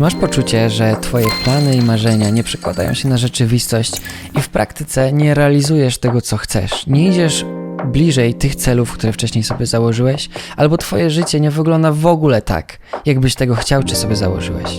Czy masz poczucie, że Twoje plany i marzenia nie przekładają się na rzeczywistość i w praktyce nie realizujesz tego, co chcesz? Nie idziesz bliżej tych celów, które wcześniej sobie założyłeś, albo Twoje życie nie wygląda w ogóle tak, jakbyś tego chciał czy sobie założyłeś?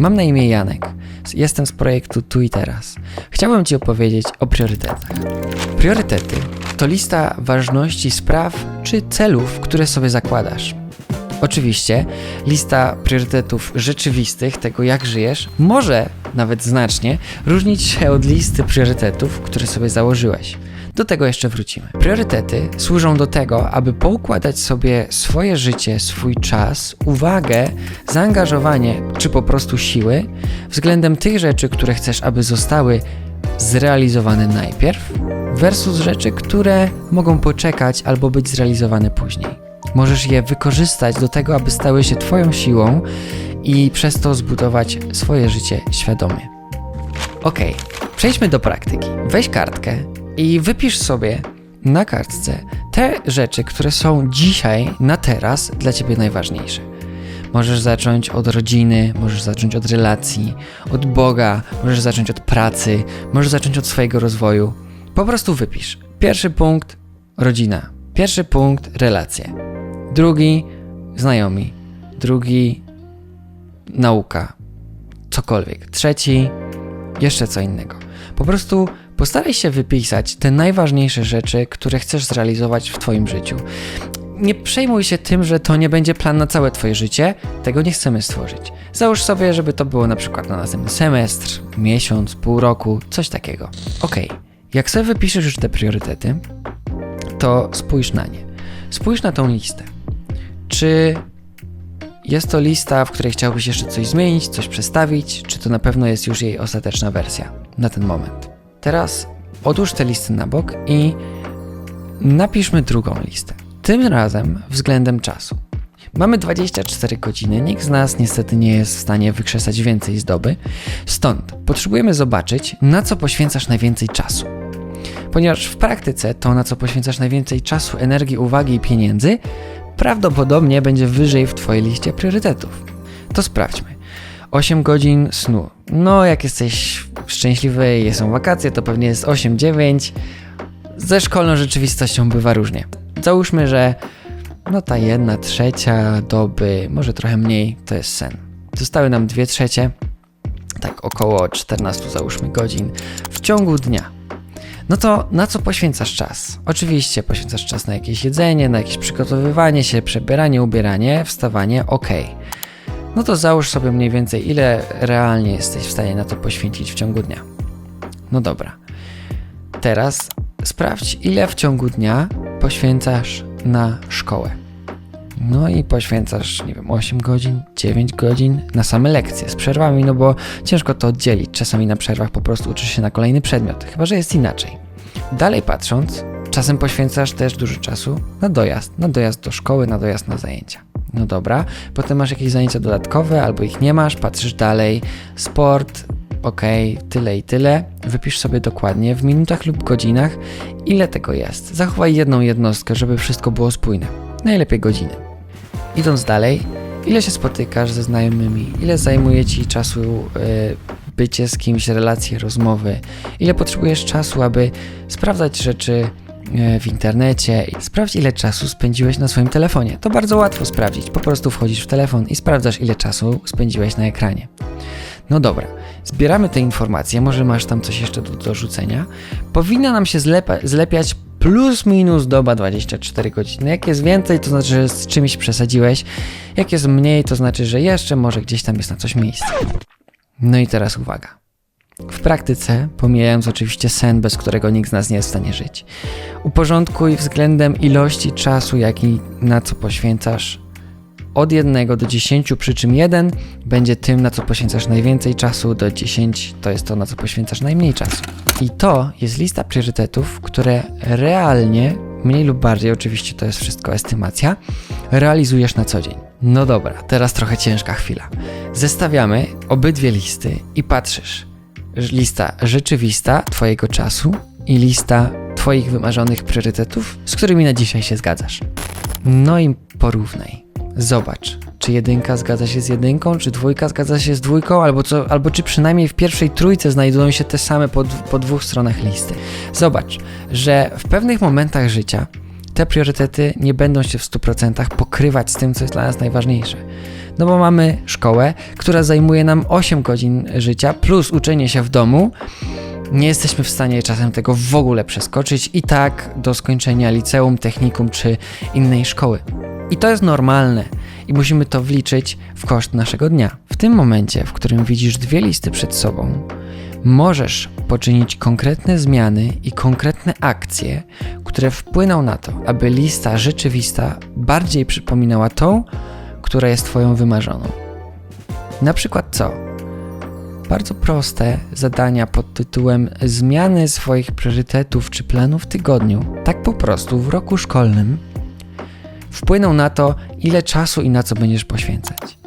Mam na imię Janek. Jestem z projektu Tu i Teraz. Chciałbym Ci opowiedzieć o priorytetach. Priorytety to lista ważności spraw czy celów, które sobie zakładasz. Oczywiście, lista priorytetów rzeczywistych, tego jak żyjesz, może nawet znacznie różnić się od listy priorytetów, które sobie założyłeś. Do tego jeszcze wrócimy. Priorytety służą do tego, aby poukładać sobie swoje życie, swój czas, uwagę, zaangażowanie czy po prostu siły względem tych rzeczy, które chcesz, aby zostały zrealizowane najpierw, versus rzeczy, które mogą poczekać albo być zrealizowane później. Możesz je wykorzystać do tego, aby stały się Twoją siłą i przez to zbudować swoje życie świadomie. Ok, przejdźmy do praktyki. Weź kartkę i wypisz sobie na kartce te rzeczy, które są dzisiaj, na teraz dla Ciebie najważniejsze. Możesz zacząć od rodziny, możesz zacząć od relacji, od Boga, możesz zacząć od pracy, możesz zacząć od swojego rozwoju. Po prostu wypisz. Pierwszy punkt rodzina, pierwszy punkt relacje, drugi znajomi, drugi nauka, cokolwiek, trzeci jeszcze co innego. Po prostu postaraj się wypisać te najważniejsze rzeczy, które chcesz zrealizować w Twoim życiu. Nie przejmuj się tym, że to nie będzie plan na całe Twoje życie, tego nie chcemy stworzyć. Załóż sobie, żeby to było na przykład na następny semestr, miesiąc, pół roku, coś takiego. Ok, jak sobie wypiszesz już te priorytety, to spójrz na nie. Spójrz na tą listę. Czy jest to lista, w której chciałbyś jeszcze coś zmienić, coś przestawić, czy to na pewno jest już jej ostateczna wersja na ten moment? Teraz odłóż te listy na bok i napiszmy drugą listę. Tym razem względem czasu. Mamy 24 godziny, nikt z nas niestety nie jest w stanie wykrzesać więcej z doby, stąd potrzebujemy zobaczyć, na co poświęcasz najwięcej czasu. Ponieważ w praktyce to, na co poświęcasz najwięcej czasu, energii, uwagi i pieniędzy, prawdopodobnie będzie wyżej w Twojej liście priorytetów. To sprawdźmy. 8 godzin snu. No, jak jesteś szczęśliwy i są wakacje, to pewnie jest 8-9. Ze szkolną rzeczywistością bywa różnie. Załóżmy, że no ta jedna trzecia doby, może trochę mniej, to jest sen. Zostały nam dwie trzecie, tak około 14 załóżmy godzin w ciągu dnia. No to na co poświęcasz czas? Oczywiście poświęcasz czas na jakieś jedzenie, na jakieś przygotowywanie się, przebieranie, ubieranie, wstawanie, ok. No to załóż sobie mniej więcej, ile realnie jesteś w stanie na to poświęcić w ciągu dnia. No dobra. Teraz sprawdź, ile w ciągu dnia poświęcasz na szkołę. No i poświęcasz, nie wiem, 8 godzin, 9 godzin na same lekcje z przerwami, no bo ciężko to oddzielić. Czasami na przerwach po prostu uczysz się na kolejny przedmiot, chyba że jest inaczej. Dalej patrząc, czasem poświęcasz też dużo czasu na dojazd, na dojazd do szkoły, na dojazd na zajęcia. No dobra, potem masz jakieś zajęcia dodatkowe albo ich nie masz, patrzysz dalej, sport, ok, tyle i tyle. Wypisz sobie dokładnie w minutach lub godzinach, ile tego jest. Zachowaj jedną jednostkę, żeby wszystko było spójne. Najlepiej godziny. Idąc dalej, ile się spotykasz ze znajomymi, ile zajmuje ci czasu y, bycie z kimś, relacje, rozmowy, ile potrzebujesz czasu, aby sprawdzać rzeczy y, w internecie. Sprawdź, ile czasu spędziłeś na swoim telefonie. To bardzo łatwo sprawdzić. Po prostu wchodzisz w telefon i sprawdzasz, ile czasu spędziłeś na ekranie. No dobra, zbieramy te informacje, może masz tam coś jeszcze do dorzucenia. Powinna nam się zlepa- zlepiać plus minus doba 24 godziny. Jak jest więcej, to znaczy, że z czymś przesadziłeś. Jak jest mniej, to znaczy, że jeszcze może gdzieś tam jest na coś miejsce. No i teraz uwaga. W praktyce, pomijając oczywiście sen, bez którego nikt z nas nie jest w stanie żyć, uporządkuj względem ilości czasu, jaki na co poświęcasz od 1 do 10, przy czym 1 będzie tym, na co poświęcasz najwięcej czasu, do 10 to jest to, na co poświęcasz najmniej czasu. I to jest lista priorytetów, które realnie, mniej lub bardziej, oczywiście to jest wszystko estymacja, realizujesz na co dzień. No dobra, teraz trochę ciężka chwila. Zestawiamy obydwie listy i patrzysz. Lista rzeczywista Twojego czasu i lista Twoich wymarzonych priorytetów, z którymi na dzisiaj się zgadzasz. No i porównaj. Zobacz, czy jedynka zgadza się z jedynką, czy dwójka zgadza się z dwójką, albo, co, albo czy przynajmniej w pierwszej trójce znajdują się te same po, po dwóch stronach listy. Zobacz, że w pewnych momentach życia te priorytety nie będą się w 100% pokrywać z tym, co jest dla nas najważniejsze. No bo mamy szkołę, która zajmuje nam 8 godzin życia, plus uczenie się w domu. Nie jesteśmy w stanie czasem tego w ogóle przeskoczyć i tak do skończenia liceum, technikum czy innej szkoły. I to jest normalne i musimy to wliczyć w koszt naszego dnia. W tym momencie, w którym widzisz dwie listy przed sobą, możesz poczynić konkretne zmiany i konkretne akcje, które wpłyną na to, aby lista rzeczywista bardziej przypominała tą, która jest Twoją wymarzoną. Na przykład co? Bardzo proste zadania pod tytułem zmiany swoich priorytetów czy planów w tygodniu, tak po prostu w roku szkolnym, wpłyną na to, ile czasu i na co będziesz poświęcać.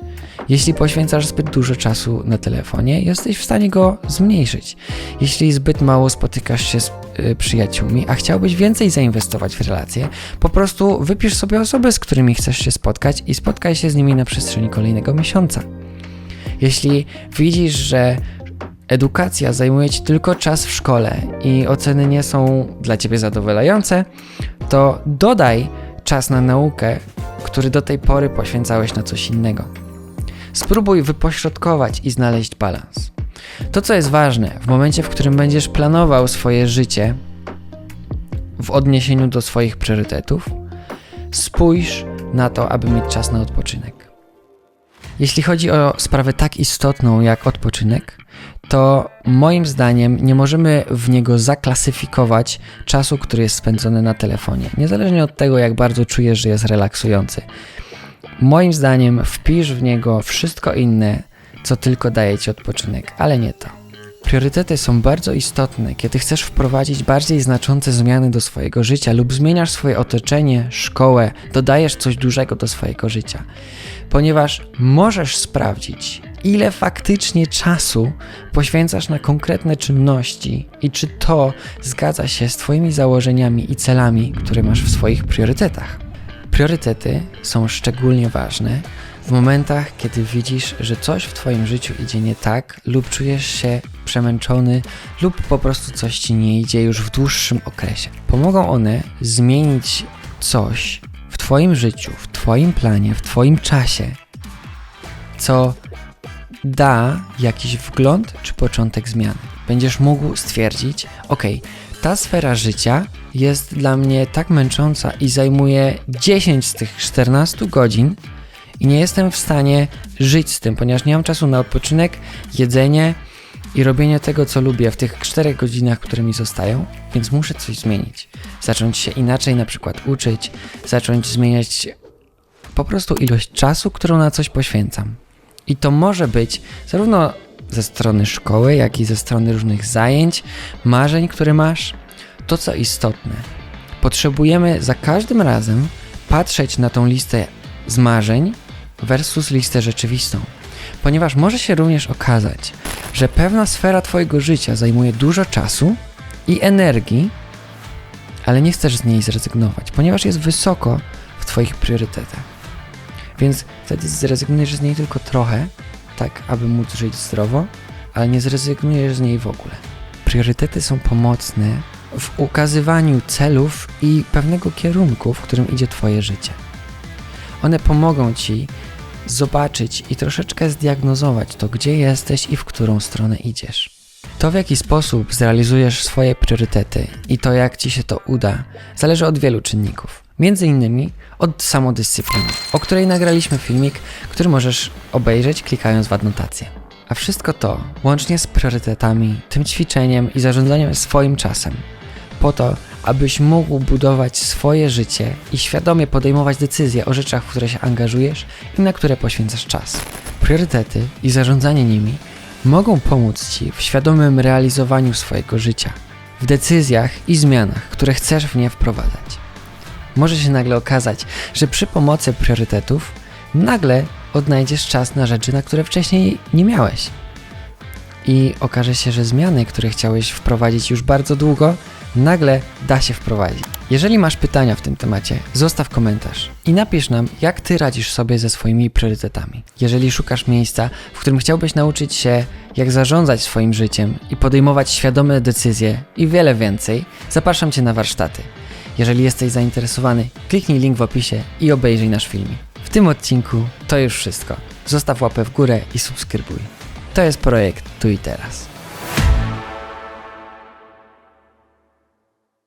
Jeśli poświęcasz zbyt dużo czasu na telefonie, jesteś w stanie go zmniejszyć. Jeśli zbyt mało spotykasz się z y, przyjaciółmi, a chciałbyś więcej zainwestować w relacje, po prostu wypisz sobie osoby, z którymi chcesz się spotkać i spotkaj się z nimi na przestrzeni kolejnego miesiąca. Jeśli widzisz, że edukacja zajmuje ci tylko czas w szkole i oceny nie są dla ciebie zadowalające, to dodaj czas na naukę, który do tej pory poświęcałeś na coś innego. Spróbuj wypośrodkować i znaleźć balans. To, co jest ważne, w momencie, w którym będziesz planował swoje życie w odniesieniu do swoich priorytetów, spójrz na to, aby mieć czas na odpoczynek. Jeśli chodzi o sprawę tak istotną jak odpoczynek, to moim zdaniem nie możemy w niego zaklasyfikować czasu, który jest spędzony na telefonie, niezależnie od tego, jak bardzo czujesz, że jest relaksujący. Moim zdaniem wpisz w niego wszystko inne, co tylko daje ci odpoczynek, ale nie to. Priorytety są bardzo istotne, kiedy chcesz wprowadzić bardziej znaczące zmiany do swojego życia lub zmieniasz swoje otoczenie, szkołę, dodajesz coś dużego do swojego życia, ponieważ możesz sprawdzić, ile faktycznie czasu poświęcasz na konkretne czynności i czy to zgadza się z Twoimi założeniami i celami, które masz w swoich priorytetach. Priorytety są szczególnie ważne w momentach, kiedy widzisz, że coś w Twoim życiu idzie nie tak, lub czujesz się przemęczony, lub po prostu coś Ci nie idzie już w dłuższym okresie. Pomogą one zmienić coś w Twoim życiu, w Twoim planie, w Twoim czasie, co da jakiś wgląd czy początek zmiany. Będziesz mógł stwierdzić, ok, ta sfera życia jest dla mnie tak męcząca i zajmuje 10 z tych 14 godzin i nie jestem w stanie żyć z tym, ponieważ nie mam czasu na odpoczynek, jedzenie i robienie tego, co lubię w tych 4 godzinach, które mi zostają, więc muszę coś zmienić. Zacząć się inaczej na przykład uczyć, zacząć zmieniać po prostu ilość czasu, którą na coś poświęcam. I to może być zarówno ze strony szkoły, jak i ze strony różnych zajęć, marzeń, które masz. To, co istotne, potrzebujemy za każdym razem patrzeć na tą listę z marzeń versus listę rzeczywistą. Ponieważ może się również okazać, że pewna sfera Twojego życia zajmuje dużo czasu i energii, ale nie chcesz z niej zrezygnować, ponieważ jest wysoko w Twoich priorytetach. Więc wtedy zrezygnujesz z niej tylko trochę, tak aby móc żyć zdrowo, ale nie zrezygnujesz z niej w ogóle. Priorytety są pomocne w ukazywaniu celów i pewnego kierunku, w którym idzie Twoje życie. One pomogą Ci zobaczyć i troszeczkę zdiagnozować to, gdzie jesteś i w którą stronę idziesz. To, w jaki sposób zrealizujesz swoje priorytety i to, jak Ci się to uda, zależy od wielu czynników. Między innymi od samodyscypliny, o której nagraliśmy filmik, który możesz obejrzeć klikając w adnotację. A wszystko to, łącznie z priorytetami, tym ćwiczeniem i zarządzaniem swoim czasem, po to, abyś mógł budować swoje życie i świadomie podejmować decyzje o rzeczach, w które się angażujesz i na które poświęcasz czas. Priorytety i zarządzanie nimi mogą pomóc Ci w świadomym realizowaniu swojego życia, w decyzjach i zmianach, które chcesz w nie wprowadzać. Może się nagle okazać, że przy pomocy priorytetów nagle odnajdziesz czas na rzeczy, na które wcześniej nie miałeś. I okaże się, że zmiany, które chciałeś wprowadzić już bardzo długo, nagle da się wprowadzić. Jeżeli masz pytania w tym temacie, zostaw komentarz i napisz nam, jak ty radzisz sobie ze swoimi priorytetami. Jeżeli szukasz miejsca, w którym chciałbyś nauczyć się, jak zarządzać swoim życiem i podejmować świadome decyzje i wiele więcej, zapraszam cię na warsztaty. Jeżeli jesteś zainteresowany, kliknij link w opisie i obejrzyj nasz filmik. W tym odcinku to już wszystko. Zostaw łapę w górę i subskrybuj. To jest projekt tu i teraz.